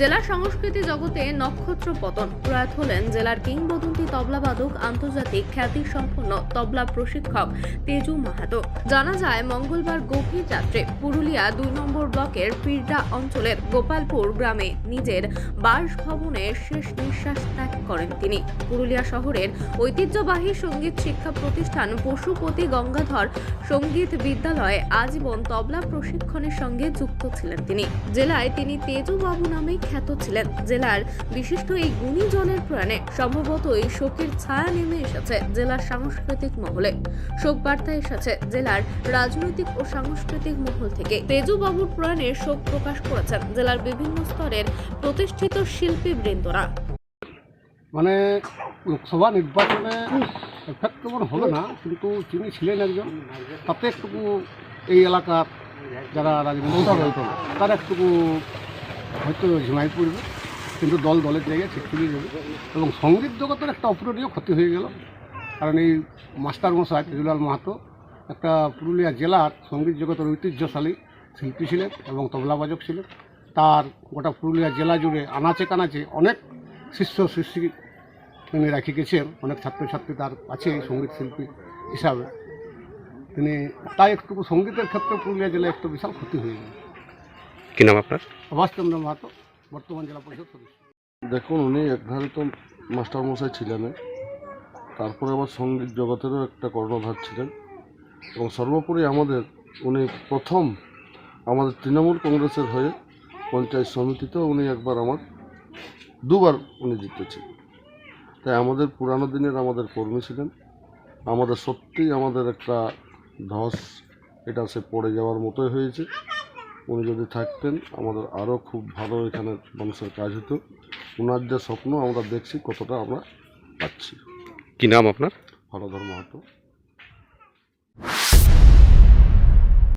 জেলা সংস্কৃতি জগতে নক্ষত্র পতন। প্রয়াত হলেন জেলার কিংবদন্তি তবলাবাদক আন্তর্জাতিক খ্যাতি সম্পন্ন তবলা প্রশিক্ষক তেজু মাহাতো। জানা যায়, মঙ্গলবার গভীর রাত্রে পুরুলিয়া দুই নম্বর ব্লকের পিরডা অঞ্চলের গোপালপুর গ্রামে নিজের বাসভবনে শেষ নিঃশ্বাস ত্যাগ করেন তিনি। পুরুলিয়া শহরের ঐতিহ্যবাহী সংগীত শিক্ষা প্রতিষ্ঠান পশুপতি গঙ্গাধর সংগীত বিদ্যালয়ে আজীবন তবলা প্রশিক্ষণের সঙ্গে যুক্ত ছিলেন তিনি। জেলায় তিনি তেজু বাবু নামে খ্যাত ছিলেন। জেলার বিশিষ্ট এই গুণীজনের প্রয়াণে সম্ভবত এই শোকের ছায়া নেমে এসেছে জেলার সাংস্কৃতিক মহলে। শোক বার্তা এসেছে জেলার রাজনৈতিক ও সাংস্কৃতিক মহল থেকে। তেজু বাবুর প্রয়াণে শোক প্রকাশ করেছেন জেলার বিভিন্ন স্তরের প্রতিষ্ঠিত শিল্পী বৃন্দরা মানে লোকসভা নির্বাচনে এফেক্ট তেমন হবে না, কিন্তু তিনি ছিলেন একজন। তাতে একটুকু এই এলাকার যারা রাজনীতি তারা একটুকু হয়তো ঝিমাই পড়বে, কিন্তু দল দলের জায়গায় ফিরিয়ে যাবে। এবং সংগীত জগতের একটা অপূরণীয় ক্ষতি হয়ে গেল। কারণ এই মাস্টার মশাই তেজুলাল মাহাতো একটা পুরুলিয়া জেলার সংগীত জগতের ঐতিহ্যশালী শিল্পী ছিলেন এবং তবলাবাদক ছিলেন। তার গোটা পুরুলিয়া জেলা জুড়ে আনাচে কানাচে অনেক শিষ্য শিষ্যী তিনি রেখে গেছেন। অনেক ছাত্রছাত্রী তার আছে সংগীত শিল্পী হিসাবে। তিনি তাই একটু সঙ্গীতের ক্ষেত্রে পুরুলিয়া জেলায় একটু বিশাল ক্ষতি হয়ে গেল। কি নাম আপনার? মাহাতো বর্তমান জেলা পরিষদ সদস্য। দেখুন উনি একধারে তো মাস্টারমশাই ছিলেন তারপরে আবার সংগীত জগতেরও একটা কর্ণধার ছিলেন। এবং সর্বোপরি আমাদের উনি প্রথম আমাদের তৃণমূল কংগ্রেসের হয়ে পঞ্চায়েত সমিতিতেও উনি একবার আমার দুবার উনি জিতেছেন তাই আমাদের পুরানো দিনের আমাদের কর্মী ছিলেন। আমাদের সত্যিই আমাদের একটা ধস এটা সে পড়ে যাওয়ার মতোই হয়েছে। উনি যদি থাকতেন আমাদের আরও খুব ভালো এখানে মানুষের কাজ হতো। ওনার যে স্বপ্ন আমরা দেখছি কতটা আমরা পাচ্ছি। কি নাম আপনার? হরধর মাহাতো।